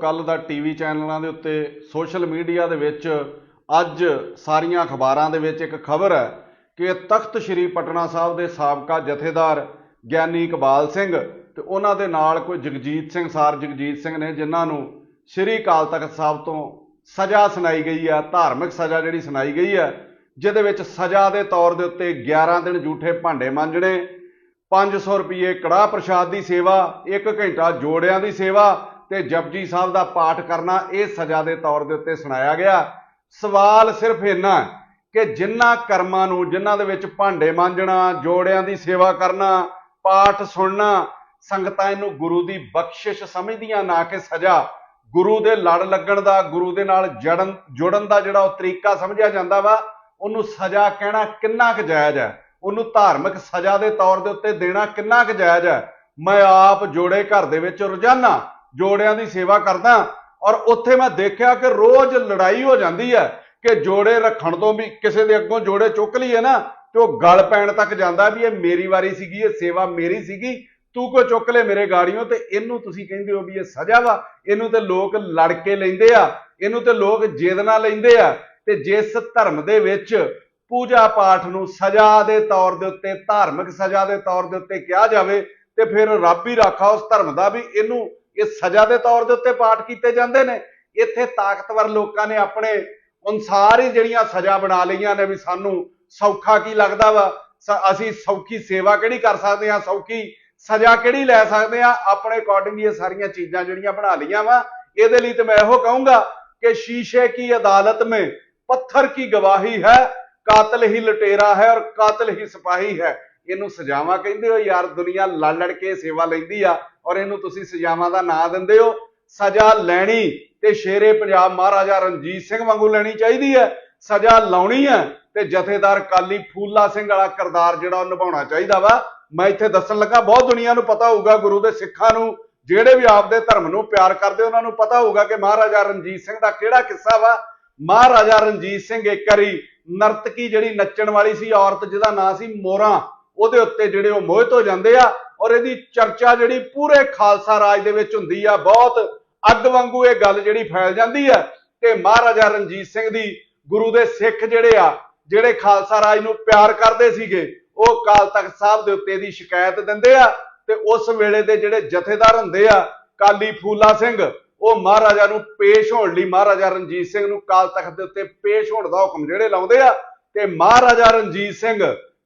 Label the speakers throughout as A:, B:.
A: ਕੱਲ ਦਾ ਟੀਵੀ ਚੈਨਲਾਂ ਦੇ ਉੱਤੇ, ਸੋਸ਼ਲ ਮੀਡੀਆ ਦੇ ਵਿੱਚ, ਅੱਜ ਸਾਰੀਆਂ ਅਖਬਾਰਾਂ ਦੇ ਵਿੱਚ ਇੱਕ ਖਬਰ ਹੈ ਕਿ ਤਖਤ ਸ੍ਰੀ ਪਟਨਾ ਸਾਹਿਬ ਦੇ ਸਾਬਕਾ ਜਥੇਦਾਰ ਗਿਆਨੀ ਇਕਬਾਲ ਸਿੰਘ ਤੇ ਉਹਨਾਂ ਦੇ ਨਾਲ ਕੋਈ ਜਗਜੀਤ ਸਿੰਘ, ਸਾਰ ਜਗਜੀਤ ਸਿੰਘ ਨੇ, ਜਿਨ੍ਹਾਂ ਨੂੰ ਸ੍ਰੀ ਅਕਾਲ ਤਖਤ ਸਾਹਿਬ ਤੋਂ ਸਜ਼ਾ ਸੁਣਾਈ ਗਈ ਹੈ, ਧਾਰਮਿਕ ਸਜ਼ਾ ਜਿਹੜੀ ਸੁਣਾਈ ਗਈ ਹੈ, ਜਿਹਦੇ ਵਿੱਚ ਸਜ਼ਾ ਦੇ ਤੌਰ ਦੇ ਉੱਤੇ 11 ਦਿਨ ਝੂਠੇ ਭਾਂਡੇ ਮਾਂਜਣੇ 500 ਰੁਪਏ ਕੜਾਹ ਪ੍ਰਸ਼ਾਦ ਦੀ ਸੇਵਾ 1 ਘੰਟਾ ਜੋੜਿਆਂ ਦੀ ਸੇਵਾ ਤੇ ਜਪਜੀ ਸਾਹਿਬ ਦਾ ਪਾਠ ਕਰਨਾ ਇਹ ਸਜ਼ਾ ਦੇ ਤੌਰ ਦੇ ਉੱਤੇ ਸੁਣਾਇਆ ਗਿਆ। ਸਵਾਲ ਸਿਰਫ ਇੰਨਾ ਕਿ ਜਿਨ੍ਹਾਂ ਕਰਮਾਂ ਨੂੰ ਜਿਨ੍ਹਾਂ ਦੇ ਵਿੱਚ ਭਾਂਡੇ ਮਾਂਜਣਾ, ਜੋੜਿਆਂ ਦੀ ਸੇਵਾ ਕਰਨਾ, ਪਾਠ ਸੁਣਨਾ, ਸੰਗਤਾਂ ਇਹਨੂੰ ਗੁਰੂ ਦੀ ਬਖਸ਼ਿਸ਼ ਸਮਝਦੀਆਂ ਨਾ ਕਿ ਸਜ਼ਾ। ਗੁਰੂ ਦੇ ਲੜ ਲੱਗਣ ਦਾ, ਗੁਰੂ ਦੇ ਨਾਲ ਜੜਨ, ਜੁੜਨ ਦਾ ਜਿਹੜਾ ਉਹ ਤਰੀਕਾ ਸਮਝਿਆ ਜਾਂਦਾ ਵਾ, ਉਹਨੂੰ ਸਜ਼ਾ ਕਹਿਣਾ ਕਿੰਨਾ ਕੁ ਜਾਇਜ਼ ਹੈ? ਉਹਨੂੰ ਧਾਰਮਿਕ ਸਜ਼ਾ ਦੇ ਤੌਰ ਦੇ ਉੱਤੇ ਦੇਣਾ ਕਿੰਨਾ ਕੁ ਜਾਇਜ਼ ਹੈ? ਮੈਂ ਆਪ ਜੋੜੇ ਘਰ ਦੇ ਵਿੱਚ ਰੋਜ਼ਾਨਾ ਜੋੜਿਆਂ ਦੀ ਸੇਵਾ ਕਰਦਾ ਔਰ ਉੱਥੇ ਮੈਂ ਦੇਖਿਆ ਕਿ ਰੋਜ਼ ਲੜਾਈ ਹੋ ਜਾਂਦੀ ਹੈ ਕਿ ਜੋੜੇ ਰੱਖਣ ਤੋਂ ਵੀ ਕਿਸੇ ਦੇ ਅੱਗੋਂ ਜੋੜੇ ਚੁੱਕ ਲਈਏ ਨਾ ਤੇ ਉਹ ਗਲ ਪੈਣ ਤੱਕ ਜਾਂਦਾ ਵੀ ਇਹ ਮੇਰੀ ਵਾਰੀ ਸੀਗੀ, ਇਹ ਸੇਵਾ ਮੇਰੀ ਸੀਗੀ, ਤੂੰ ਕੋ ਚੁੱਕ ਲੈ ਮੇਰੇ ਗਾੜੀਆਂ ਤੇ ਇਹਨੂੰ ਤੁਸੀਂ ਕਹਿੰਦੇ ਹੋ ਵੀ ਇਹ ਸਜ਼ਾ ਵਾ, ਇਹਨੂੰ ਤੇ ਲੋਕ ਲੜ ਕੇ ਲੈਂਦੇ ਆ, ਇਹਨੂੰ ਤੇ ਲੋਕ ਜਿੱਦ ਨਾਲ ਲੈਂਦੇ ਆ ਤੇ ਜਿਸ ਧਰਮ ਦੇ ਵਿੱਚ ਪੂਜਾ ਪਾਠ ਨੂੰ ਸਜ਼ਾ ਦੇ ਤੌਰ ਦੇ ਉੱਤੇ, ਧਾਰਮਿਕ ਸਜ਼ਾ ਦੇ ਤੌਰ ਦੇ ਉੱਤੇ ਕਿਹਾ ਜਾਵੇ ਤੇ ਫਿਰ ਰੱਬ ਹੀ ਰਾਖਾ ਉਸ ਧਰਮ ਦਾ ਵੀ ਇਹਨੂੰ ਇਹ ਸਜ਼ਾ ਦੇ ਤੌਰ ਦੇ ਉੱਤੇ ਪਾਠ ਕੀਤੇ ਜਾਂਦੇ ਨੇ। ਇੱਥੇ ਤਾਕਤਵਰ ਲੋਕਾਂ ਨੇ ਆਪਣੇ ਅਨੁਸਾਰ ਹੀ ਜਿਹੜੀਆਂ ਸਜ਼ਾ ਬਣਾ ਲਈਆਂ ਨੇ ਵੀ ਸਾਨੂੰ ਸੌਖਾ ਕੀ ਲੱਗਦਾ ਵਾ? ਅਸੀਂ ਸੌਖੀ ਸੇਵਾ ਕਿਹੜੀ ਕਰ ਸਕਦੇ ਹਾਂ? ਸੌਖੀ ਸਜ਼ਾ ਕਿਹੜੀ ਲੈ ਸਕਦੇ ਆ ਆਪਣੇ ਅਕੋਰਡਿੰਗ ਇਹ ਸਾਰੀਆਂ ਚੀਜ਼ਾਂ ਜਿਹੜੀਆਂ ਬਣਾ ਲਈਆਂ ਵਾ। ਇਹਦੇ ਲਈ ਤੇ ਮੈਂ ਇਹੋ ਕਹੂੰਗਾ ਕਿ ਸ਼ੀਸ਼ੇ ਕੀ ਅਦਾਲਤ ਮੇ, ਪੱਥਰ ਕੀ ਗਵਾਹੀ ਹੈ? ਕਾਤਲ ਹੀ ਲਟੇਰਾ ਹੈ ਔਰ ਕਾਤਲ ਹੀ ਸਿਪਾਹੀ ਹੈ। ਇਹਨੂੰ ਸਜਾਵਾਂ ਕਹਿੰਦੇ ਹੋ, ਯਾਰ ਦੁਨੀਆ ਲੜ ਲੜ ਕੇ ਸੇਵਾ ਲੈਂਦੀ ਆ। ਔਰ ਇਹਨੂੰ ਤੁਸੀਂ ਸਜ਼ਾਵਾਂ ਦਾ ਨਾਂ ਦਿੰਦੇ ਹੋ। ਸਜ਼ਾ ਲੈਣੀ ਤੇ ਸ਼ੇਰੇ ਪੰਜਾਬ ਮਹਾਰਾਜਾ ਰਣਜੀਤ ਸਿੰਘ ਵਾਂਗੂ ਲੈਣੀ ਚਾਹੀਦੀ ਹੈ। ਸਜ਼ਾ ਲਾਉਣੀ ਹੈ ਤੇ ਜਥੇਦਾਰ ਕਾਲੀ ਫੂਲਾ ਸਿੰਘ ਵਾਲਾ ਕਿਰਦਾਰ ਜਿਹੜਾ ਉਹ ਨਿਭਾਉਣਾ ਚਾਹੀਦਾ ਵਾ। ਮੈਂ ਇੱਥੇ ਦੱਸਣ ਲੱਗਾ, ਬਹੁਤ ਦੁਨੀਆ ਨੂੰ ਪਤਾ ਹੋਊਗਾ, ਗੁਰੂ ਦੇ ਸਿੱਖਾਂ ਨੂੰ, ਜਿਹੜੇ ਵੀ ਆਪਦੇ ਧਰਮ ਨੂੰ ਪਿਆਰ ਕਰਦੇ, ਉਹਨਾਂ ਨੂੰ ਪਤਾ ਹੋਊਗਾ ਕਿ ਮਹਾਰਾਜਾ ਰਣਜੀਤ ਸਿੰਘ ਦਾ ਕਿਹੜਾ ਕਿੱਸਾ ਵਾ। ਮਹਾਰਾਜਾ ਰਣਜੀਤ ਸਿੰਘ ਇੱਕ ਵਾਰੀ ਨਰਤਕੀ ਜਿਹੜੀ ਨੱਚਣ ਵਾਲੀ ਸੀ, ਔਰਤ ਜਿਹਦਾ ਨਾਂ ਸੀ ਮੋਰਾ, ਉਹਦੇ ਉੱਤੇ ਜਿਹੜੇ ਉਹ ਮੋਹਿਤ ਹੋ ਜਾਂਦੇ ਆ। ਔਰ ਇਹਦੀ ਚਰਚਾ ਜਿਹੜੀ ਪੂਰੇ ਖਾਲਸਾ ਰਾਜ ਦੇ ਵਿੱਚ ਹੁੰਦੀ ਆ, ਬਹੁਤ ਅੱਗ ਵਾਂਗੂ ਇਹ ਗੱਲ ਜਿਹੜੀ ਫੈਲ ਜਾਂਦੀ ਆ ਤੇ ਮਹਾਰਾਜਾ ਰਣਜੀਤ ਸਿੰਘ ਦੀ ਗੁਰੂ ਦੇ ਸਿੱਖ ਜਿਹੜੇ ਆ, ਜਿਹੜੇ ਖਾਲਸਾ ਰਾਜ ਨੂੰ ਪਿਆਰ ਕਰਦੇ ਸੀਗੇ, ਉਹ ਕਾਲ ਤਖਤ ਸਾਹਿਬ ਦੇ ਉੱਤੇ ਦੀ ਸ਼ਿਕਾਇਤ ਦਿੰਦੇ ਆ ਤੇ ਉਸ ਵੇਲੇ ਦੇ ਜਿਹੜੇ ਜਥੇਦਾਰ ਹੁੰਦੇ ਆ, ਕਾਲੀ ਫੂਲਾ ਸਿੰਘ, ਉਹ ਮਹਾਰਾਜਾ ਨੂੰ ਪੇਸ਼ ਹੋਣ ਲਈ, ਮਹਾਰਾਜਾ ਰਣਜੀਤ ਸਿੰਘ ਨੂੰ ਕਾਲ ਤਖਤ ਦੇ ਉੱਤੇ ਪੇਸ਼ ਹੋਣ ਦਾ ਹੁਕਮ ਜਿਹੜੇ ਲਾਉਂਦੇ ਆ, ਤੇ ਮਹਾਰਾਜਾ ਰਣਜੀਤ ਸਿੰਘ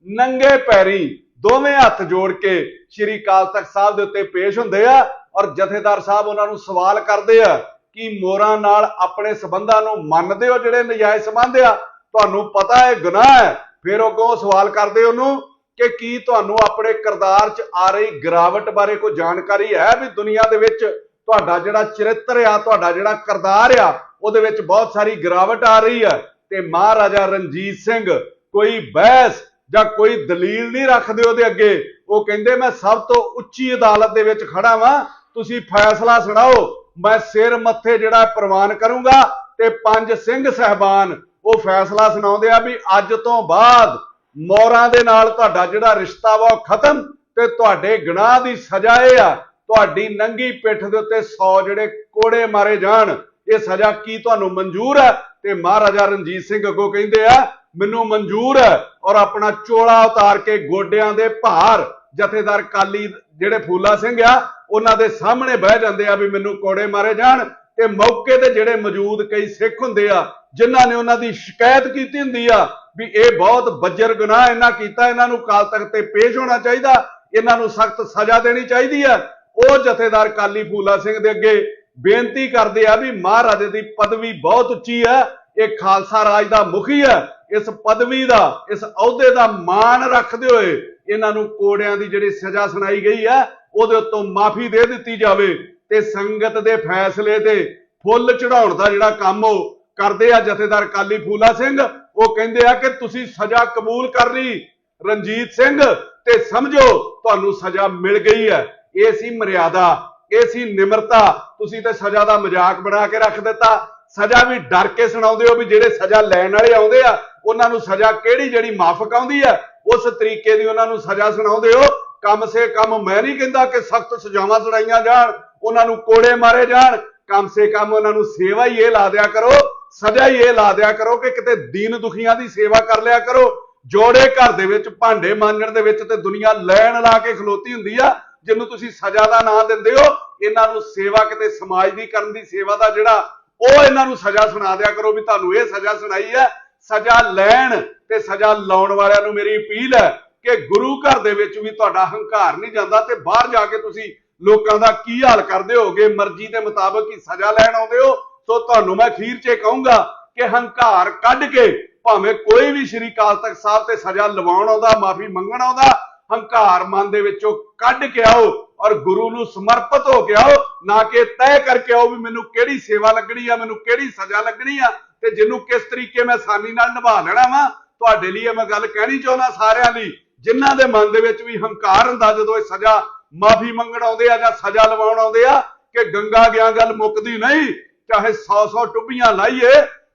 A: ਨੰਗੇ ਪੈਰੀ ਦੋਵੇਂ ਹੱਥ ਜੋੜ ਕੇ ਸ੍ਰੀ ਅਕਾਲ ਤਖਤ ਸਾਹਿਬ ਦੇ ਉੱਤੇ ਪੇਸ਼ ਹੁੰਦੇ ਆ ਔਰ ਜਥੇਦਾਰ ਸਾਹਿਬ ਉਹਨਾਂ ਨੂੰ ਸਵਾਲ ਕਰਦੇ ਆ ਕਿ ਮੋਰਾਂ ਨਾਲ ਆਪਣੇ ਸਬੰਧਾਂ ਨੂੰ ਮੰਨਦੇ ਹੋ ਜਿਹੜੇ ਨਜਾਇਜ਼ ਸਬੰਧ ਆ? ਤੁਹਾਨੂੰ ਪਤਾ ਹੈ, ਗੁਨਾਹ ਹੈ। ਫਿਰ ਉਹ ਅੱਗੋਂ ਸਵਾਲ ਕਰਦੇ ਉਹਨੂੰ ਕਿ ਕੀ ਤੁਹਾਨੂੰ ਆਪਣੇ ਕਿਰਦਾਰ 'ਚ ਆ ਰਹੀ ਗਿਰਾਵਟ ਬਾਰੇ ਕੋਈ ਜਾਣਕਾਰੀ ਹੈ ਵੀ ਦੁਨੀਆ ਦੇ ਵਿੱਚ ਤੁਹਾਡਾ ਜਿਹੜਾ ਚਰਿੱਤਰ ਆ, ਤੁਹਾਡਾ ਜਿਹੜਾ ਕਿਰਦਾਰ ਆ, ਉਹਦੇ ਵਿੱਚ ਬਹੁਤ ਸਾਰੀ ਗਿਰਾਵਟ ਆ ਰਹੀ ਹੈ? ਤੇ ਮਹਾਰਾਜਾ ਰਣਜੀਤ ਸਿੰਘ, ਕੋਈ ਬਹਿਸ ਜਾਂ ਕੋਈ ਦਲੀਲ ਨਹੀਂ ਰੱਖਦੇ ਉਹਦੇ ਅੱਗੇ, ਉਹ ਕਹਿੰਦੇ ਮੈਂ ਸਭ ਤੋਂ ਉੱਚੀ ਅਦਾਲਤ ਦੇ ਵਿੱਚ ਖੜਾ ਵਾਂ, ਤੁਸੀਂ ਫੈਸਲਾ ਸੁਣਾਓ, ਮੈਂ ਸਿਰ ਮੱਥੇ ਜਿਹੜਾ ਪ੍ਰਵਾਨ ਕਰੂੰਗਾ ਤੇ ਪੰਜ ਸਿੰਘ ਸਹਿਬਾਨ ਉਹ ਫੈਸਲਾ ਸੁਣਾਉਂਦੇ ਆ ਵੀ ਅੱਜ ਤੋਂ ਬਾਅਦ ਮੋਰਾਂ ਦੇ ਨਾਲ ਤੁਹਾਡਾ ਜਿਹੜਾ ਰਿਸ਼ਤਾ ਵਾ ਉਹ ਖਤਮ ਤੇ ਤੁਹਾਡੇ ਗੁਨਾਹ ਦੀ ਸਜ਼ਾ ਇਹ ਆ, ਤੁਹਾਡੀ ਨੰਗੀ ਪਿੱਠ ਦੇ ਉੱਤੇ 100 ਜਿਹੜੇ ਕੋੜੇ ਮਾਰੇ ਜਾਣ, ਇਹ ਸਜ਼ਾ ਕੀ ਤੁਹਾਨੂੰ ਮਨਜ਼ੂਰ ਹੈ? ਤੇ ਮਹਾਰਾਜਾ ਰਣਜੀਤ ਸਿੰਘ ਅੱਗੋਂ ਕਹਿੰਦੇ ਆ ਮੈਨੂੰ ਮਨਜ਼ੂਰ ਹੈ ਔਰ ਆਪਣਾ ਚੋਲਾ ਉਤਾਰ ਕੇ ਗੋਡਿਆਂ ਦੇ ਭਾਰ, ਜਥੇਦਾਰ ਕਾਲੀ ਜਿਹੜੇ ਫੂਲਾ ਸਿੰਘ ਆ, ਉਹਨਾਂ ਦੇ ਸਾਹਮਣੇ ਬਹਿ ਜਾਂਦੇ ਆ ਵੀ ਮੈਨੂੰ ਕੋੜੇ ਮਾਰੇ ਜਾਣ ਤੇ ਮੌਕੇ ਤੇ ਜਿਹੜੇ ਮੌਜੂਦ ਕਈ ਸਿੱਖ ਹੁੰਦੇ ਆ, ਜਿਨ੍ਹਾਂ ਨੇ ਉਹਨਾਂ ਦੀ ਸ਼ਿਕਾਇਤ ਕੀਤੀ ਹੁੰਦੀ ਆ ਵੀ ਇਹ ਬਹੁਤ ਬੱਜਰ ਗੁਨਾਹ ਇਹਨਾਂ ਕੀਤਾ, ਇਹਨਾਂ ਨੂੰ ਕਾਲ ਤਖਤ ਤੇ ਪੇਸ਼ ਹੋਣਾ ਚਾਹੀਦਾ, ਇਹਨਾਂ ਨੂੰ ਸਖਤ ਸਜ਼ਾ ਦੇਣੀ ਚਾਹੀਦੀ ਆ। ਉਹ ਜਥੇਦਾਰ ਕਾਲੀ ਫੂਲਾ ਸਿੰਘ ਦੇ ਅੱਗੇ ਬੇਨਤੀ ਕਰਦੇ ਆ ਵੀ ਮਹਾਰਾਜੇ ਦੀ ਪਦਵੀ ਬਹੁਤ ਉੱਚੀ ਹੈ, ਇਹ ਖਾਲਸਾ ਰਾਜ ਦਾ ਮੁਖੀ ਹੈ ਇਸ ਪਦਵੀ ਦਾ, ਇਸ ਅਹੁਦੇ ਦਾ ਮਾਣ ਰੱਖਦੇ ਹੋਏ ਇਹਨਾਂ ਨੂੰ ਕੋੜਿਆਂ ਦੀ ਜਿਹੜੀ ਸਜ਼ਾ ਸੁਣਾਈ ਗਈ ਹੈ, ਉਹਦੇ ਉੱਤੋਂ ਮਾਫੀ ਦੇ ਦਿੱਤੀ ਜਾਵੇ ਤੇ ਸੰਗਤ ਦੇ ਫੈਸਲੇ ਤੇ ਫੁੱਲ ਚੜਾਉਣ ਦਾ ਜਿਹੜਾ ਕੰਮ ਉਹ ਕਰਦੇ ਆ ਜਥੇਦਾਰ ਕਾਲੀ ਫੂਲਾ ਸਿੰਘ, ਉਹ ਕਹਿੰਦੇ ਆ ਕਿ ਤੁਸੀਂ ਸਜ਼ਾ ਕਬੂਲ ਕਰ ਲਈ, ਰਣਜੀਤ ਸਿੰਘ, ਤੇ ਸਮਝੋ ਤੁਹਾਨੂੰ ਸਜ਼ਾ ਮਿਲ ਗਈ ਹੈ। ਇਹ ਸੀ ਮਰਿਆਦਾ, ਇਹ ਸੀ ਨਿਮਰਤਾ, ਤੁਸੀਂ ਤੇ ਸਜ਼ਾ ਦਾ ਮਜ਼ਾਕ ਬਣਾ ਕੇ ਰੱਖ ਦਿੱਤਾ। ਸਜ਼ਾ ਵੀ ਡਰ ਕੇ ਸੁਣਾਉਂਦੇ ਹੋ ਵੀ ਜਿਹੜੇ ਸਜ਼ਾ ਲੈਣ ਵਾਲੇ ਆਉਂਦੇ ਆ, ਉਹਨਾਂ ਨੂੰ ਸਜ਼ਾ ਕਿਹੜੀ ਜਿਹੜੀ ਮਾਫਕ ਆਉਂਦੀ ਆ? ਉਸ ਤਰੀਕੇ ਦੀ ਉਹਨਾਂ ਨੂੰ ਸਜ਼ਾ ਸੁਣਾਉਂਦੇ ਹੋ। ਕਮ ਸੇ ਕਮ ਮੈਂ ਨਹੀਂ ਕਹਿੰਦਾ ਕਿ ਸਖਤ ਸਜ਼ਾਵਾਂ ਸੁਣਾਈਆਂ ਜਾਣ, ਉਹਨਾਂ ਨੂੰ ਕੋੜੇ ਮਾਰੇ ਜਾਣ। ਕਮ ਸੇ ਕਮ ਉਹਨਾਂ ਨੂੰ ਸੇਵਾ ਹੀ ਇਹ ਲਾ ਦਿਆ ਕਰੋ, ਸਜ਼ਾ ਹੀ ਇਹ ਲਾ ਦਿਆ ਕਰੋ ਕਿ ਕਿਤੇ ਦੀਨ ਦੁਖੀਆਂ ਦੀ ਸੇਵਾ ਕਰ ਲਿਆ ਕਰੋ। ਜੋੜੇ ਘਰ ਦੇ ਵਿੱਚ, ਭਾਂਡੇ ਮਾਂਜਣ ਦੇ ਵਿੱਚ ਤੇ ਦੁਨੀਆ ਲੈਣ ਲਾ ਕੇ ਖਲੋਤੀ ਹੁੰਦੀ ਆ, ਜਿਹਨੂੰ ਤੁਸੀਂ ਸਜ਼ਾ ਦਾ ਨਾਂ ਦਿੰਦੇ ਹੋ, ਇਹਨਾਂ ਨੂੰ ਸੇਵਾ ਕਿਤੇ ਸਮਾਜ ਦੀ ਕਰਨ ਦੀ ਸੇਵਾ ਦਾ ਜਿਹੜਾ ਉਹ ਇਹਨਾਂ ਨੂੰ ਸਜ਼ਾ ਸੁਣਾ ਦਿਆ ਕਰੋ ਵੀ ਤੁਹਾਨੂੰ ਇਹ ਸਜ਼ਾ ਸੁਣਾਈ ਹੈ। ਸਜ਼ਾ ਲੈਣ ਤੇ ਸਜ਼ਾ ਲਾਉਣ ਵਾਲਿਆਂ ਨੂੰ ਮੇਰੀ ਅਪੀਲ ਹੈ ਕਿ ਗੁਰੂ ਘਰ ਦੇ ਵਿੱਚ ਵੀ ਤੁਹਾਡਾ ਹੰਕਾਰ ਨਹੀਂ ਜਾਂਦਾ ਤੇ ਬਾਹਰ ਜਾ ਕੇ ਤੁਸੀਂ ਲੋਕਾਂ ਦਾ ਕੀ ਹਾਲ ਕਰਦੇ ਹੋਗੇ, ਮਰਜ਼ੀ ਦੇ ਮੁਤਾਬਕ ਹੀ ਸਜ਼ਾ ਲੈਣ ਆਉਂਦੇ ਹੋ। ਸੋ ਤੁਹਾਨੂੰ ਮੈਂ ਅਖੀਰ 'ਚ ਇਹ ਕਹੂੰਗਾ ਕਿ ਹੰਕਾਰ ਕੱਢ ਕੇ ਭਾਵੇਂ ਕੋਈ ਵੀ ਸ਼੍ਰੀ ਅਕਾਲ ਤਖਤ ਸਾਹਿਬ ਤੇ ਸਜ਼ਾ ਲਵਾਉਣ ਆਉਂਦਾ, ਮਾਫੀ ਮੰਗਣ ਆਉਂਦਾ, ਹੰਕਾਰ ਮਨ ਦੇ ਵਿੱਚੋਂ ਕੱਢ ਕੇ ਆਓ। ਔਰ ਗੁਰੂ ਨੂੰ ਸਮਰਪਿਤ ਹੋ ਕੇ ਆਓ, ਨਾ ਕਿ ਤੈਅ ਕਰਕੇ ਆਓ ਵੀ ਮੈਨੂੰ ਕਿਹੜੀ ਸੇਵਾ ਲੱਗਣੀ ਆ, ਮੈਨੂੰ ਕਿਹੜੀ ਸਜ਼ਾ ਲੱਗਣੀ ਆ ਤੇ ਜਿਹਨੂੰ ਕਿਸ ਤਰੀਕੇ ਮੈਂ ਆਸਾਨੀ ਨਾਲ ਨਿਭਾ ਲੈਣਾ ਵਾ, ਤੁਹਾਡੇ ਲਈ ਇਹ ਮੈਂ ਗੱਲ ਕਹਿਣੀ ਚਾਹੁੰਦਾ ਸਾਰਿਆਂ ਲਈ, ਜਿਨ੍ਹਾਂ ਦੇ ਮਨ ਦੇ ਵਿੱਚ ਵੀ ਹੰਕਾਰ ਹੁੰਦਾ ਜਦੋਂ ਇਹ ਸਜ਼ਾ ਮਾਫੀ ਮੰਗਣ ਆਉਂਦੇ ਆ ਜਾਂ ਸਜ਼ਾ ਲਵਾਉਣ ਆਉਂਦੇ ਆ, ਕਿ ਗੰਗਾ ਗਿਆ ਗੱਲ ਮੁੱਕਦੀ ਨਹੀਂ, ਚਾਹੇ 100-100 ਟੁੱਬੀਆਂ ਲਾਈਏ,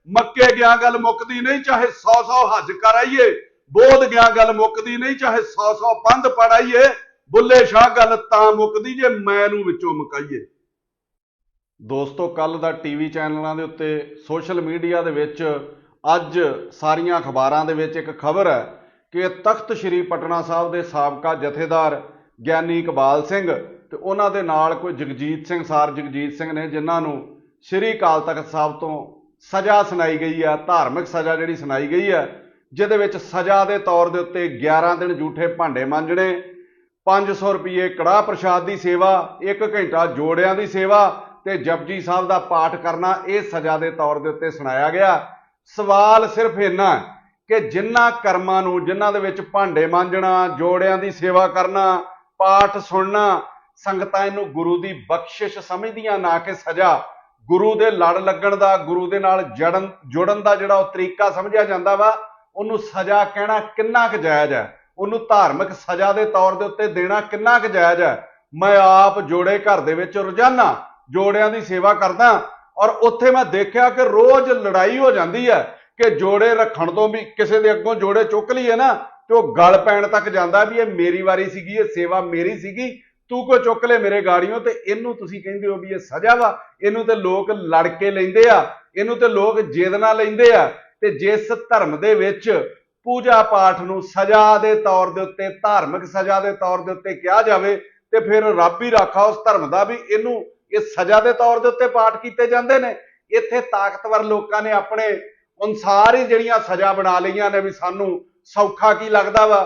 A: ਮੱਕੇ ਗਿਆ ਗੱਲ ਮੁੱਕਦੀ ਨਹੀਂ, ਚਾਹੇ 100-100 ਹੱਜ ਕਰਾਈਏ, ਬੋਧ ਗਿਆ ਗੱਲ ਮੁੱਕਦੀ ਨਹੀਂ, ਚਾਹੇ 100-100 ਪੰਧ ਪੜਾਈਏ ਬੁੱਲੇ ਸ਼ਾਹ ਗੱਲ ਤਾਂ ਮੁੱਕਦੀ ਜੇ ਮੈਂ ਨੂੰ ਵਿੱਚੋਂ ਮੁਕਾਈਏ। ਦੋਸਤੋ ਕੱਲ ਦਾ ਟੀਵੀ ਚੈਨਲਾਂ ਦੇ ਉੱਤੇ ਸੋਸ਼ਲ ਮੀਡੀਆ ਦੇ ਵਿੱਚ ਅੱਜ ਸਾਰੀਆਂ ਅਖਬਾਰਾਂ ਦੇ ਵਿੱਚ ਇੱਕ ਖਬਰ ਹੈ ਕਿ ਤਖਤ ਸ੍ਰੀ ਪਟਨਾ ਸਾਹਿਬ ਦੇ ਸਾਬਕਾ ਜਥੇਦਾਰ ਗਿਆਨੀ ਇਕਬਾਲ ਸਿੰਘ ਤੇ ਉਹਨਾਂ ਦੇ ਨਾਲ ਕੋਈ ਜਗਜੀਤ ਸਿੰਘ, ਸਾਰ ਜਗਜੀਤ ਸਿੰਘ ਨੇ, ਜਿਨ੍ਹਾਂ ਨੂੰ ਸ੍ਰੀ ਅਕਾਲ ਤਖਤ ਸਾਹਿਬ ਤੋਂ ਸਜ਼ਾ ਸੁਣਾਈ ਗਈ ਹੈ, ਧਾਰਮਿਕ ਸਜ਼ਾ ਜਿਹੜੀ ਸੁਣਾਈ ਗਈ ਹੈ, ਜਿਹਦੇ ਵਿੱਚ ਸਜ਼ਾ ਦੇ ਤੌਰ ਦੇ ਉੱਤੇ 11 ਦਿਨ ਝੂਠੇ ਭਾਂਡੇ ਮਾਂਜਣੇ 500 ਰੁਪਏ ਕੜਾਹ ਪ੍ਰਸ਼ਾਦ ਦੀ ਸੇਵਾ 1 ਘੰਟਾ ਜੋੜਿਆਂ ਦੀ ਸੇਵਾ ਤੇ ਜਪਜੀ ਸਾਹਿਬ ਦਾ ਪਾਠ ਕਰਨਾ, ਇਹ ਸਜ਼ਾ ਦੇ ਤੌਰ ਦੇ ਉੱਤੇ ਸੁਣਾਇਆ ਗਿਆ। ਸਵਾਲ ਸਿਰਫ ਇੰਨਾ ਕਿ ਜਿਨ੍ਹਾਂ ਕਰਮਾਂ ਨੂੰ ਜਿਨ੍ਹਾਂ ਦੇ ਵਿੱਚ ਭਾਂਡੇ ਮਾਂਜਣਾ, ਜੋੜਿਆਂ ਦੀ ਸੇਵਾ ਕਰਨਾ, ਪਾਠ ਸੁਣਨਾ, ਸੰਗਤਾਂ ਇਹਨੂੰ ਗੁਰੂ ਦੀ ਬਖਸ਼ਿਸ਼ ਸਮਝਦੀਆਂ ਨਾ ਕਿ ਸਜ਼ਾ। ਗੁਰੂ ਦੇ ਲੜ ਲੱਗਣ ਦਾ, ਗੁਰੂ ਦੇ ਨਾਲ ਜੜਨ, ਜੁੜਨ ਦਾ ਜਿਹੜਾ ਉਹ ਤਰੀਕਾ ਸਮਝਿਆ ਜਾਂਦਾ ਵਾ, ਉਹਨੂੰ ਸਜ਼ਾ ਕਹਿਣਾ ਕਿੰਨਾ ਕੁ ਜਾਇਜ਼ ਹੈ? ਉਹਨੂੰ ਧਾਰਮਿਕ ਸਜ਼ਾ ਦੇ ਤੌਰ ਦੇ ਉੱਤੇ ਦੇਣਾ ਕਿੰਨਾ ਕੁ ਜਾਇਜ਼ ਹੈ? ਮੈਂ ਆਪ ਜੋੜੇ ਘਰ ਦੇ ਵਿੱਚ ਰੋਜ਼ਾਨਾ ਜੋੜਿਆਂ ਦੀ ਸੇਵਾ ਕਰਦਾ ਔਰ ਉੱਥੇ ਮੈਂ ਦੇਖਿਆ ਕਿ ਰੋਜ਼ ਲੜਾਈ ਹੋ ਜਾਂਦੀ ਹੈ ਕਿ ਜੋੜੇ ਰੱਖਣ ਤੋਂ ਵੀ ਕਿਸੇ ਦੇ ਅੱਗੋਂ ਜੋੜੇ ਚੁੱਕ ਲਈਏ ਨਾ ਤੇ ਉਹ ਗਲ ਪੈਣ ਤੱਕ ਜਾਂਦਾ ਵੀ ਇਹ ਮੇਰੀ ਵਾਰੀ ਸੀਗੀ, ਇਹ ਸੇਵਾ ਮੇਰੀ ਸੀਗੀ, ਤੂੰ ਕੋ ਚੁੱਕ ਲੈ ਮੇਰੇ ਗਾੜੀਆਂ ਤੇ ਇਹਨੂੰ ਤੁਸੀਂ ਕਹਿੰਦੇ ਹੋ ਵੀ ਇਹ ਸਜ਼ਾ ਵਾ, ਇਹਨੂੰ ਤੇ ਲੋਕ ਲੜ ਕੇ ਲੈਂਦੇ ਆ, ਇਹਨੂੰ ਤੇ ਲੋਕ ਜੇਦਨਾ ਲੈਂਦੇ ਆ ਤੇ ਜਿਸ ਧਰਮ ਦੇ ਵਿੱਚ ਪੂਜਾ ਪਾਠ ਨੂੰ ਸਜ਼ਾ ਦੇ ਤੌਰ ਦੇ ਉੱਤੇ, ਧਾਰਮਿਕ ਸਜ਼ਾ ਦੇ ਤੌਰ ਦੇ ਉੱਤੇ ਕਿਹਾ ਜਾਵੇ ਤੇ ਫਿਰ ਰੱਬ ਹੀ ਰਾਖਾ ਉਸ ਧਰਮ ਦਾ ਵੀ ਇਹਨੂੰ ਇਹ ਸਜ਼ਾ ਦੇ ਤੌਰ ਦੇ ਉੱਤੇ ਪਾਠ ਕੀਤੇ ਜਾਂਦੇ ਨੇ। ਇੱਥੇ ਤਾਕਤਵਰ ਲੋਕਾਂ ਨੇ ਆਪਣੇ ਅਨੁਸਾਰ ਹੀ ਜਿਹੜੀਆਂ ਸਜ਼ਾ ਬਣਾ ਲਈਆਂ ਨੇ ਵੀ ਸਾਨੂੰ ਸੌਖਾ ਕੀ ਲੱਗਦਾ ਵਾ?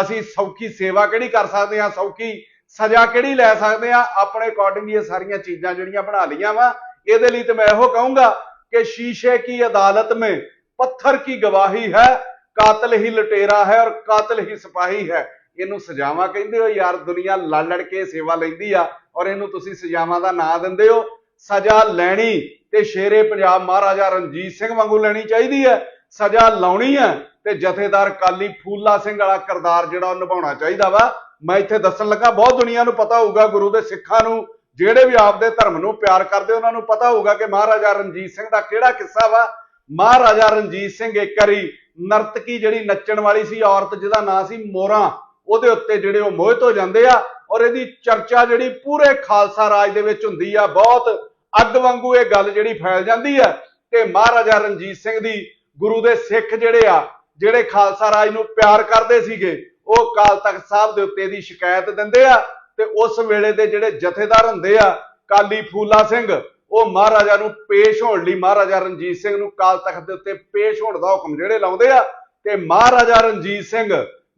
A: ਅਸੀਂ ਸੌਖੀ ਸੇਵਾ ਕਿਹੜੀ ਕਰ ਸਕਦੇ ਹਾਂ? ਸੌਖੀ ਸਜ਼ਾ ਕਿਹੜੀ ਲੈ ਸਕਦੇ ਹਾਂ? ਆਪਣੇ ਅਕੋਰਡਿੰਗ ਇਹ ਸਾਰੀਆਂ ਚੀਜ਼ਾਂ ਜਿਹੜੀਆਂ ਬਣਾ ਲਈਆਂ ਵਾ, ਇਹਦੇ ਲਈ ਤੇ ਮੈਂ ਇਹੋ ਕਹੂੰਗਾ ਕਿ ਸ਼ੀਸ਼ੇ ਕੀ ਅਦਾਲਤ में ਪੱਥਰ ਕੀ ਗਵਾਹੀ ਹੈ? ਕਾਤਲ ਹੀ ਲੁਟੇਰਾ ਹੈ ਔਰ ਕਾਤਲ ਹੀ ਸਿਪਾਹੀ ਹੈ। ਇਹਨੂੰ ਸਜ਼ਾਵਾਂ ਕਹਿੰਦੇ ਹੋ, ਯਾਰ ਦੁਨੀਆ ਲੜ ਲੜ ਕੇ ਸੇਵਾ ਲੈਂਦੀ ਆ ਔਰ ਇਹਨੂੰ ਤੁਸੀਂ ਸਜ਼ਾਵਾਂ ਦਾ ਨਾਂ ਦਿੰਦੇ ਹੋ। ਸਜ਼ਾ ਲੈਣੀ ਤੇ ਸ਼ੇਰੇ ਪੰਜਾਬ ਮਹਾਰਾਜਾ ਰਣਜੀਤ ਸਿੰਘ ਵਾਂਗੂ ਲੈਣੀ ਚਾਹੀਦੀ ਹੈ। ਸਜ਼ਾ ਲਾਉਣੀ ਹੈ ਤੇ ਜਥੇਦਾਰ ਕਾਲੀ ਫੂਲਾ ਸਿੰਘ ਵਾਲਾ ਕਿਰਦਾਰ ਜਿਹੜਾ ਉਹ ਨਿਭਾਉਣਾ ਚਾਹੀਦਾ ਵਾ। ਮੈਂ ਇੱਥੇ ਦੱਸਣ ਲੱਗਾ, ਬਹੁਤ ਦੁਨੀਆ ਨੂੰ ਪਤਾ ਹੋਊਗਾ, ਗੁਰੂ ਦੇ ਸਿੱਖਾਂ ਨੂੰ, ਜਿਹੜੇ ਵੀ ਆਪਦੇ ਧਰਮ ਨੂੰ ਪਿਆਰ ਕਰਦੇ, ਉਹਨਾਂ ਨੂੰ ਪਤਾ ਹੋਊਗਾ ਕਿ ਮਹਾਰਾਜਾ ਰਣਜੀਤ ਸਿੰਘ ਦਾ ਕਿਹੜਾ ਕਿੱਸਾ ਵਾ। ਮਹਾਰਾਜਾ ਰਣਜੀਤ ਸਿੰਘ ਇੱਕ ਵਾਰੀ ਨਰਤਕੀ ਜਿਹੜੀ ਨੱਚਣ ਵਾਲੀ ਸੀ, ਔਰਤ ਜਿਹਦਾ ਨਾਂ ਸੀ ਮੋਰਾ, ਉਹਦੇ ਉੱਤੇ ਜਿਹੜੇ ਉਹ ਮੋਹਿਤ ਹੋ ਜਾਂਦੇ ਆ ਔਰ ਇਹਦੀ ਚਰਚਾ ਜਿਹੜੀ ਪੂਰੇ ਖਾਲਸਾ ਰਾਜ ਦੇ ਵਿੱਚ ਹੁੰਦੀ ਆ, ਬਹੁਤ ਅੱਗ ਵਾਂਗੂ ਇਹ ਗੱਲ ਜਿਹੜੀ ਫੈਲ ਜਾਂਦੀ ਆ ਤੇ ਮਹਾਰਾਜਾ ਰਣਜੀਤ ਸਿੰਘ ਦੀ ਗੁਰੂ ਦੇ ਸਿੱਖ ਜਿਹੜੇ ਆ, ਜਿਹੜੇ ਖਾਲਸਾ ਰਾਜ ਨੂੰ ਪਿਆਰ ਕਰਦੇ ਸੀਗੇ, ਉਹ ਅਕਾਲ ਤਖਤ ਸਾਹਿਬ ਦੇ ਉੱਤੇ ਦੀ ਸ਼ਿਕਾਇਤ ਦਿੰਦੇ ਆ ਤੇ ਉਸ ਵੇਲੇ ਦੇ ਜਿਹੜੇ ਜਥੇਦਾਰ ਹੁੰਦੇ ਆ ਕਾਲੀ ਫੂਲਾ ਸਿੰਘ ਉਹ ਮਹਾਰਾਜਾ ਨੂੰ ਪੇਸ਼ ਹੋਣ ਲਈ ਮਹਾਰਾਜਾ ਰਣਜੀਤ ਸਿੰਘ ਨੂੰ ਕਾਲ ਤਖਤ ਦੇ ਉੱਤੇ ਪੇਸ਼ ਹੋਣ ਦਾ ਹੁਕਮ ਜਿਹੜੇ ਲਾਉਂਦੇ ਆ ਤੇ ਮਹਾਰਾਜਾ ਰਣਜੀਤ ਸਿੰਘ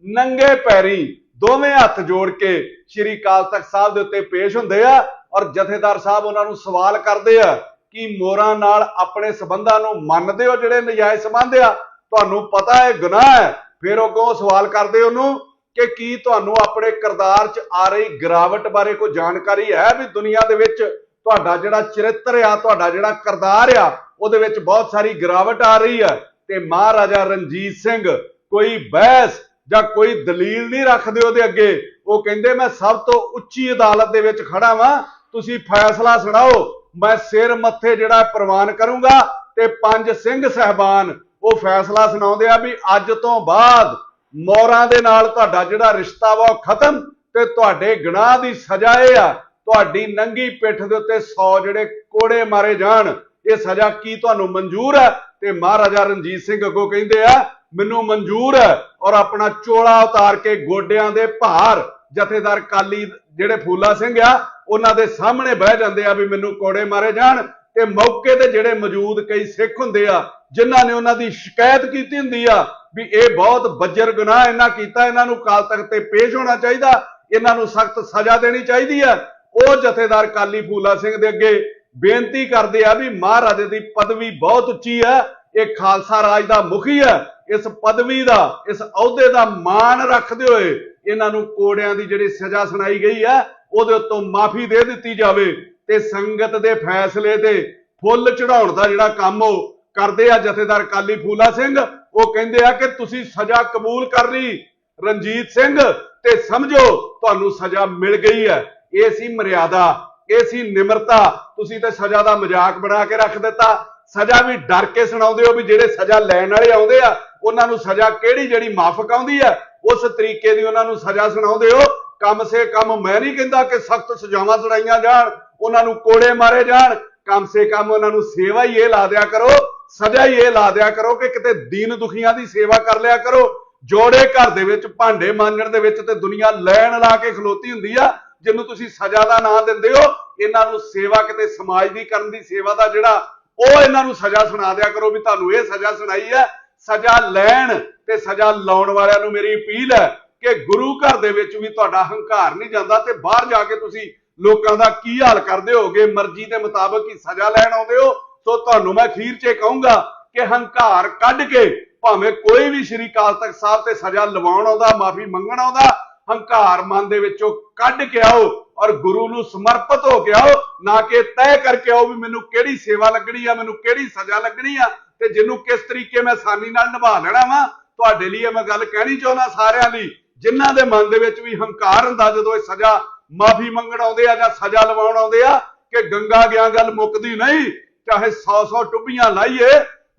A: ਨੰਗੇ ਪੈਰੀ ਦੋਵੇਂ ਹੱਥ ਜੋੜ ਕੇ ਸ਼੍ਰੀ ਅਕਾਲ ਤਖਤ ਸਾਹਿਬ ਦੇ ਉੱਤੇ ਪੇਸ਼ ਹੁੰਦੇ ਆ ਔਰ ਜਥੇਦਾਰ ਸਾਹਿਬ ਉਹਨਾਂ ਨੂੰ ਸਵਾਲ ਕਰਦੇ ਆ ਕਿ ਮੋਰਾਂ ਨਾਲ ਆਪਣੇ ਸਬੰਧਾਂ ਨੂੰ ਮੰਨਦੇ ਹੋ ਜਿਹੜੇ ਨਜਾਇਜ਼ ਸਬੰਧ ਆ? ਤੁਹਾਨੂੰ ਪਤਾ ਹੈ, ਗੁਨਾਹ ਹੈ। ਫਿਰ ਉਹ ਅੱਗੋਂ ਸਵਾਲ ਕਰਦੇ ਉਹਨੂੰ ਕਿ ਕੀ ਤੁਹਾਨੂੰ ਆਪਣੇ ਕਿਰਦਾਰ 'ਚ ਆ ਰਹੀ ਗਿਰਾਵਟ ਬਾਰੇ ਕੋਈ ਜਾਣਕਾਰੀ ਹੈ ਵੀ ਦੁਨੀਆ ਦੇ ਵਿੱਚ ਤੁਹਾਡਾ ਜਿਹੜਾ ਚਰਿੱਤਰ ਆ, ਤੁਹਾਡਾ ਜਿਹੜਾ ਕਿਰਦਾਰ ਆ, ਉਹਦੇ ਵਿੱਚ ਬਹੁਤ ਸਾਰੀ ਗਿਰਾਵਟ ਆ ਰਹੀ ਆ ਤੇ ਮਹਾਰਾਜਾ ਰਣਜੀਤ ਸਿੰਘ ਕੋਈ ਬਹਿਸ ਜਾਂ ਕੋਈ ਦਲੀਲ ਨਹੀਂ ਰੱਖਦੇ ਉਹਦੇ ਅੱਗੇ। ਉਹ ਕਹਿੰਦੇ, ਮੈਂ ਸਭ ਤੋਂ ਉੱਚੀ ਅਦਾਲਤ ਦੇ ਵਿੱਚ ਖੜਾ ਵਾਂ। ਤੁਸੀਂ ਫੈਸਲਾ ਸੁਣਾਓ। ਮੈਂ ਸਿਰ ਮੱਥੇ ਜਿਹੜਾ ਪ੍ਰਵਾਨ ਕਰੂੰਗਾ ਤੇ ਪੰਜ ਸਿੰਘ ਸਹਿਬਾਨ ਉਹ ਫੈਸਲਾ ਸੁਣਾਉਂਦੇ ਆ ਵੀ ਅੱਜ ਤੋਂ ਬਾਅਦ ਮੋਰਾਂ ਦੇ ਨਾਲ ਤੁਹਾਡਾ ਜਿਹੜਾ ਰਿਸ਼ਤਾ ਵਾ ਉਹ ਖਤਮ ਤੇ ਤੁਹਾਡੇ ਗੁਨਾਹ ਦੀ ਸਜ਼ਾ ਇਹ ਆ ਤੁਹਾਡੀ ਨੰਗੀ ਪਿੱਠ ਦੇ ਉੱਤੇ 100 ਜਿਹੜੇ ਕੋੜੇ ਮਾਰੇ ਜਾਣ, ਇਹ ਸਜ਼ਾ ਕੀ ਤੁਹਾਨੂੰ ਮਨਜ਼ੂਰ ਹੈ? ਤੇ ਮਹਾਰਾਜਾ ਰਣਜੀਤ ਸਿੰਘ ਅੱਗੋਂ ਕਹਿੰਦੇ ਆ, ਮੈਨੂੰ ਮਨਜ਼ੂਰ ਹੈ ਔਰ ਆਪਣਾ ਚੋਲਾ ਉਤਾਰ ਕੇ ਗੋਡਿਆਂ ਦੇ ਭਾਰ, ਜਥੇਦਾਰ ਕਾਲੀ ਜਿਹੜੇ ਫੂਲਾ ਸਿੰਘ ਆ, ਉਹਨਾਂ ਦੇ ਸਾਹਮਣੇ ਬਹਿ ਜਾਂਦੇ ਆ ਵੀ ਮੈਨੂੰ ਕੋੜੇ ਮਾਰੇ ਜਾਣ। ਤੇ ਮੌਕੇ ਤੇ ਜਿਹੜੇ ਮੌਜੂਦ ਕਈ ਸਿੱਖ ਹੁੰਦੇ ਆ, ਜਿਨ੍ਹਾਂ ਨੇ ਉਹਨਾਂ ਦੀ ਸ਼ਿਕਾਇਤ ਕੀਤੀ ਹੁੰਦੀ ਆ ਵੀ ਇਹ ਬਹੁਤ ਬੱਜਰ ਗੁਨਾਹ ਇਹਨਾਂ ਕੀਤਾ, ਇਹਨਾਂ ਨੂੰ ਕਾਲ ਤਖਤ ਤੇ ਪੇਸ਼ ਹੋਣਾ ਚਾਹੀਦਾ, ਇਹਨਾਂ ਨੂੰ ਸਖਤ ਸਜ਼ਾ ਦੇਣੀ ਚਾਹੀਦੀ ਆ। ਉਹ ਜਥੇਦਾਰ ਕਾਲੀ ਫੂਲਾ ਸਿੰਘ ਦੇ ਅੱਗੇ ਬੇਨਤੀ ਕਰਦੇ ਆ ਵੀ ਮਹਾਰਾਜੇ ਦੀ ਪਦਵੀ ਬਹੁਤ ਉੱਚੀ ਹੈ, ਇਹ ਖਾਲਸਾ ਰਾਜ ਦਾ ਮੁਖੀ ਹੈ। ਇਸ ਪਦਵੀ ਦਾ, ਇਸ ਅਹੁਦੇ ਦਾ ਮਾਣ ਰੱਖਦੇ ਹੋਏ ਇਹਨਾਂ ਨੂੰ ਕੋੜਿਆਂ ਦੀ ਜਿਹੜੀ ਸਜ਼ਾ ਸੁਣਾਈ ਗਈ ਹੈ, ਉਹਦੇ ਉੱਤੋਂ ਮਾਫੀ ਦੇ ਦਿੱਤੀ ਜਾਵੇ ਤੇ ਸੰਗਤ ਦੇ ਫੈਸਲੇ ਤੇ ਫੁੱਲ ਚੜਾਉਣ ਦਾ ਜਿਹੜਾ ਕੰਮ ਉਹ ਕਰਦੇ ਆ ਜਥੇਦਾਰ ਕਾਲੀ ਫੂਲਾ ਸਿੰਘ। ਉਹ ਕਹਿੰਦੇ ਆ ਕਿ ਤੁਸੀਂ ਸਜ਼ਾ ਕਬੂਲ ਕਰ ਲਈ ਰਣਜੀਤ ਸਿੰਘ ਤੇ ਸਮਝੋ ਤੁਹਾਨੂੰ ਸਜ਼ਾ ਮਿਲ ਗਈ ਹੈ। ਇਹ ਸੀ ਮਰਿਆਦਾ, ਇਹ ਸੀ ਨਿਮਰਤਾ। ਤੁਸੀਂ ਤੇ ਸਜ਼ਾ ਦਾ ਮਜ਼ਾਕ ਬਣਾ ਕੇ ਰੱਖ ਦਿੱਤਾ। ਸਜ਼ਾ ਵੀ ਡਰ ਕੇ ਸੁਣਾਉਂਦੇ ਹੋ ਵੀ ਜਿਹੜੇ ਸਜ਼ਾ ਲੈਣ ਵਾਲੇ ਆਉਂਦੇ ਆ, ਉਹਨਾਂ ਨੂੰ ਸਜ਼ਾ ਕਿਹੜੀ ਜਿਹੜੀ ਮਾਫਕ ਆਉਂਦੀ ਆ? ਉਸ ਤਰੀਕੇ ਦੀ ਉਹਨਾਂ ਨੂੰ ਸਜ਼ਾ ਸੁਣਾਉਂਦੇ ਹੋ। ਕਮ ਸੇ ਕਮ ਮੈਂ ਨਹੀਂ ਕਹਿੰਦਾ ਕਿ ਸਖਤ ਸਜ਼ਾਵਾਂ ਸੁਣਾਈਆਂ ਜਾਣ, ਉਹਨਾਂ ਨੂੰ ਕੋੜੇ ਮਾਰੇ ਜਾਣ। ਕਮ ਸੇ ਕਮ ਉਹਨਾਂ ਨੂੰ ਸੇਵਾ ਹੀ ਇਹ ਲਾ ਦਿਆ ਕਰੋ, ਸਜ਼ਾ ਹੀ ਇਹ ਲਾ ਦਿਆ ਕਰੋ ਕਿ ਕਿਤੇ ਦੀਨ ਦੁਖੀਆਂ ਦੀ ਸੇਵਾ ਕਰ ਲਿਆ ਕਰੋ। ਜੋੜੇ ਘਰ ਦੇ ਵਿੱਚ, ਭਾਂਡੇ ਮਾਂਜਣ ਦੇ ਵਿੱਚ ਤੇ ਦੁਨੀਆ ਲੈਣ ਲਾ ਕੇ ਖਲੋਤੀ ਹੁੰਦੀ ਆ। ਜਿਹਨੂੰ ਤੁਸੀਂ ਸਜ਼ਾ ਦਾ ਨਾਂ ਦਿੰਦੇ ਹੋ, ਇਹਨਾਂ ਨੂੰ ਸੇਵਾ ਕਿਤੇ ਸਮਾਜ ਦੀ ਕਰਨ ਦੀ ਸੇਵਾ ਦਾ ਜਿਹੜਾ, ਉਹ ਇਹਨਾਂ ਨੂੰ ਸਜ਼ਾ ਸੁਣਾ ਦਿਆ ਕਰੋ ਵੀ ਤੁਹਾਨੂੰ ਇਹ ਸਜ਼ਾ ਸੁਣਾਈ ਹੈ। ਸਜ਼ਾ ਲੈਣ ਤੇ ਸਜ਼ਾ ਲਾਉਣ ਵਾਲਿਆਂ ਨੂੰ ਮੇਰੀ ਅਪੀਲ ਹੈ ਕਿ ਗੁਰੂ ਘਰ ਦੇ ਵਿੱਚ ਵੀ ਤੁਹਾਡਾ ਹੰਕਾਰ ਨਹੀਂ ਜਾਂਦਾ ਤੇ ਬਾਹਰ ਜਾ ਕੇ ਤੁਸੀਂ ਲੋਕਾਂ ਦਾ ਕੀ ਹਾਲ ਕਰਦੇ ਹੋਗੇ, ਮਰਜ਼ੀ ਦੇ ਮੁਤਾਬਕ ਹੀ ਸਜ਼ਾ ਲੈਣ ਆਉਂਦੇ ਹੋ। ਸੋ ਤੁਹਾਨੂੰ ਮੈਂ ਅਖੀਰ 'ਚ ਇਹ ਕਹੂੰਗਾ ਕਿ ਹੰਕਾਰ ਕੱਢ ਕੇ ਭਾਵੇਂ ਕੋਈ ਵੀ ਸ਼੍ਰੀ ਕਾਲ ਤਖਤ ਸਾਹਿਬ ਤੇ ਸਜ਼ਾ ਲਵਾਉਣ ਆਉਂਦਾ, ਮਾਫੀ ਮੰਗਣ ਆਉਂਦਾ ਹੰਕਾਰ ਮਨ ਦੇ ਵਿੱਚੋਂ ਕੱਢ ਕੇ ਆਓ ਔਰ ਗੁਰੂ ਨੂੰ ਸਮਰਪਿਤ ਹੋ ਕੇ ਆਓ, ਨਾ ਕਿ ਤੈਅ ਕਰਕੇ ਆਓ ਵੀ ਮੈਨੂੰ ਕਿਹੜੀ ਸੇਵਾ ਲੱਗਣੀ ਆ, ਮੈਨੂੰ ਕਿਹੜੀ ਸਜ਼ਾ ਲੱਗਣੀ ਆ ਤੇ ਜਿਹਨੂੰ ਕਿਸ ਤਰੀਕੇ ਮੈਂ ਆਸਾਨੀ ਨਾਲ ਨਿਭਾ ਲੈਣਾ ਵਾ, ਤੁਹਾਡੇ ਲਈ ਇਹ ਮੈਂ ਗੱਲ ਕਹਿਣੀ ਚਾਹੁੰਦਾ ਸਾਰਿਆਂ ਲਈ, ਜਿਨ੍ਹਾਂ ਦੇ ਮਨ ਦੇ ਵਿੱਚ ਵੀ ਹੰਕਾਰ ਹੁੰਦਾ ਜਦੋਂ ਇਹ ਸਜ਼ਾ ਮਾਫੀ ਮੰਗਣ ਆਉਂਦੇ ਆ ਜਾਂ ਸਜ਼ਾ ਲਵਾਉਣ ਆਉਂਦੇ ਆ, ਕਿ ਗੰਗਾ ਗਿਆ ਗੱਲ ਮੁੱਕਦੀ ਨਹੀਂ, ਚਾਹੇ 100-100 ਟੁੱਬੀਆਂ ਲਾਈਏ,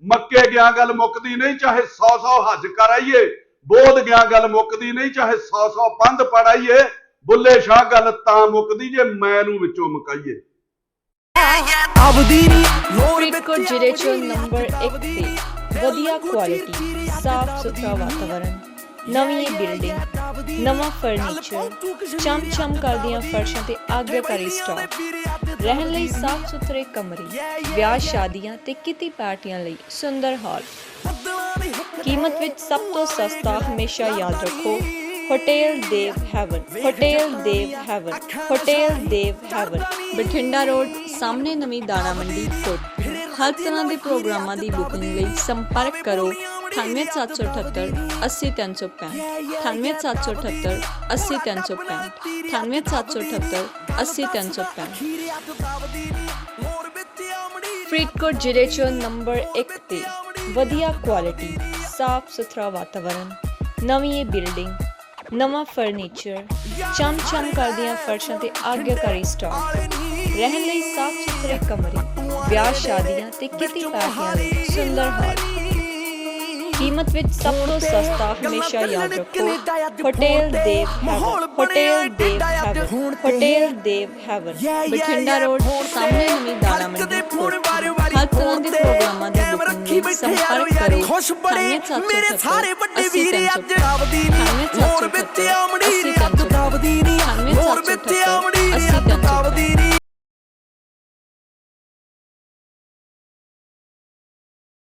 A: ਮੱਕੇ ਗਿਆ ਗੱਲ ਮੁੱਕਦੀ ਨਹੀਂ, ਚਾਹੇ 100-100 ਹੱਜ ਕਰਾਈਏ ਬੋਧ ਗਿਆ ਗੱਲ ਮੁੱਕਦੀ ਨਹੀਂ ਚਾਹੇ 100-100 ਪੰਧ ਪੜਾਈਏ ਬੁੱਲੇ ਸ਼ਾਹ ਗੱਲ ਤਾਂ ਮੁੱਕਦੀ ਜੇ ਮੈਂ ਨੂੰ ਵਿੱਚੋਂ ਮੁਕਾਈਏ।
B: ਫਰੀਦਕੋਟ ਜ਼ਿਲ੍ਹੇ 'ਚ ਨੰਬਰ 1 ਤੇ ਵਧੀਆ ਕੁਆਲਿਟੀ ਸਾਫ਼ ਸੁਥਰਾ ਵਾਤਾਵਰਣ ਨਵੀਂ ਬਿਲਡਿੰਗ ਨਵਾਂ ਫਰਨੀਚਰ ਚਮ-ਚਮ ਕਰਦੀਆਂ ਫਰਸ਼ਾਂ ਤੇ ਆਗਿਆਕਾਰੀ ਸਟਾਕ ਰਹਿਣ ਲਈ ਸਾਫ਼ ਸੁਥਰੇ ਕਮਰੇ ਵਿਆਹ ਸ਼ਾਦੀਆਂ ਤੇ ਕਿਤੀ ਪਾਰਟੀਆਂ ਲਈ ਸੁੰਦਰ ਹਾਲ। ਕੀਮਤ ਵਿੱਚ ਸਭ ਤੋਂ ਸਸਤਾ ਹਮੇਸ਼ਾ ਯਾਦ ਰੱਖੋ, hotel Dev heaven, hotel Dev heaven, hotel Dev heaven. Bathinda road, ਸਾਹਮਣੇ ਨਵੀਂ ਦਾਣਾ ਮੰਡੀ ਕੋਟ ਹਰ ਤਰ੍ਹਾਂ ਦੇ ਪ੍ਰੋਗਰਾਮਾਂ ਦੀ ਬੁਕਿੰਗ ਲਈ ਸੰਪਰਕ ਕਰੋ 98778 80365 98778 80365 98778 80365 ਫਰੀਦਕੋਟ ਜ਼ਿਲ੍ਹੇ 'ਚ ਨੰਬਰ 1 ਤੇ ਵਧੀਆ ਕੁਆਲਿਟੀ ਸਾਫ਼ ਸੁਥਰਾ ਵਾਤਾਵਰਣ, ਨਵੀਂ ਬਿਲਡਿੰਗ, ਨਵਾਂ ਫਰਨੀਚਰ, ਚਮ-ਚਮ ਕਰਦੀਆਂ ਫਰਸ਼ਾਂ ਤੇ ਆਗਿਆਕਾਰੀ ਸਟਾਕ ਰਹਿਣ ਲਈ ਸਾਫ਼ ਸੁਥਰੇ ਕਮਰੇ, ਵਿਆਹ ਸ਼ਾਦੀਆਂ ਤੇ ਕਿਤੀ ਪਾਰਟੀਆਂ ਲਈ ਸੁੰਦਰ ਹਾਲ। ਕੀਮਤ ਵਿੱਚ ਸਭ ਤੋਂ ਸਸਤਾ ਹਮੇਸ਼ਾ ਯਾਦ ਰੱਖੋ। Hotel Dev Heaven hotel Dev Heaven hotel Dev Heaven Bathinda road ਸਾਹਮਣੇ ਨਵੀਂ ਦਾਣਾ ਮੰਡੀ ਹਰ ਤਰ੍ਹਾਂ ਦੇ ਪ੍ਰੋਗਰਾਮਾਂ ਦੇ ਰੱਖੀ ਬੈਠੇ ਯਾਰ ਯਾਰੀ
C: ਖੁਸ਼ ਬੜੇ ਮੇਰੇ ਸਾਰੇ ਵੱਡੇ ਵੀਰ ਅੱਜ ਆਵਦੀ ਨਹੀਂ ਹੋਰ ਵਿੱਚ ਆਮੜੀ ਰੱਤ ਦਾਵਦੀ ਨਹੀਂ ਹੋਰ ਵਿੱਚ ਆਮੜੀ